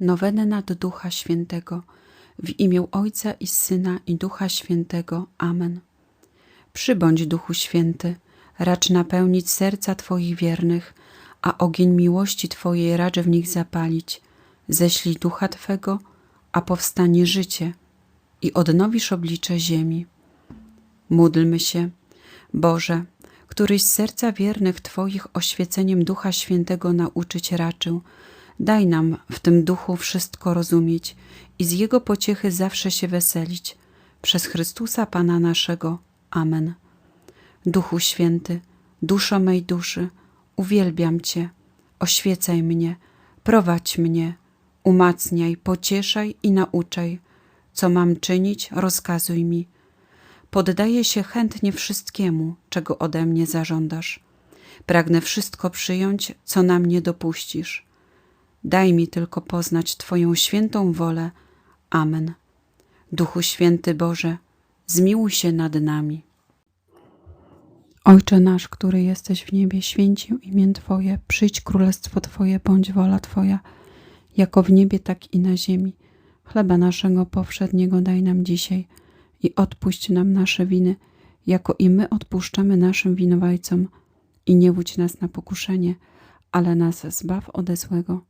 Nowenę nad Ducha Świętego. W imię Ojca i Syna i Ducha Świętego. Amen. Przybądź, Duchu Święty, racz napełnić serca Twoich wiernych, a ogień miłości Twojej racz w nich zapalić. Ześlij Ducha Twego, a powstanie życie i odnowisz oblicze ziemi. Módlmy się, Boże, któryś serca wiernych Twoich oświeceniem Ducha Świętego nauczyć raczył. Daj nam w tym duchu wszystko rozumieć i z Jego pociechy zawsze się weselić. Przez Chrystusa Pana naszego. Amen. Duchu Święty, duszo mej duszy, uwielbiam Cię, oświecaj mnie, prowadź mnie, umacniaj, pocieszaj i nauczaj. Co mam czynić, rozkazuj mi. Poddaję się chętnie wszystkiemu, czego ode mnie zażądasz. Pragnę wszystko przyjąć, co na mnie dopuścisz. Daj mi tylko poznać Twoją świętą wolę. Amen. Duchu Święty Boże, zmiłuj się nad nami. Ojcze nasz, który jesteś w niebie, święcił imię Twoje, przyjdź królestwo Twoje, bądź wola Twoja, jako w niebie, tak i na ziemi. Chleba naszego powszedniego daj nam dzisiaj i odpuść nam nasze winy, jako i my odpuszczamy naszym winowajcom. I nie wódź nas na pokuszenie, ale nas zbaw ode złego.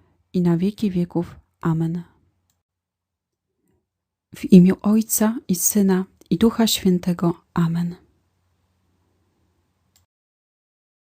i na wieki wieków. Amen. W imię Ojca i Syna i Ducha Świętego. Amen.